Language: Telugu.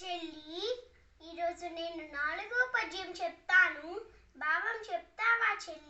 చెల్లి ఈరోజు నేను నాలుగో పద్యం చెప్తాను. భావం చెప్తావా చెల్లి?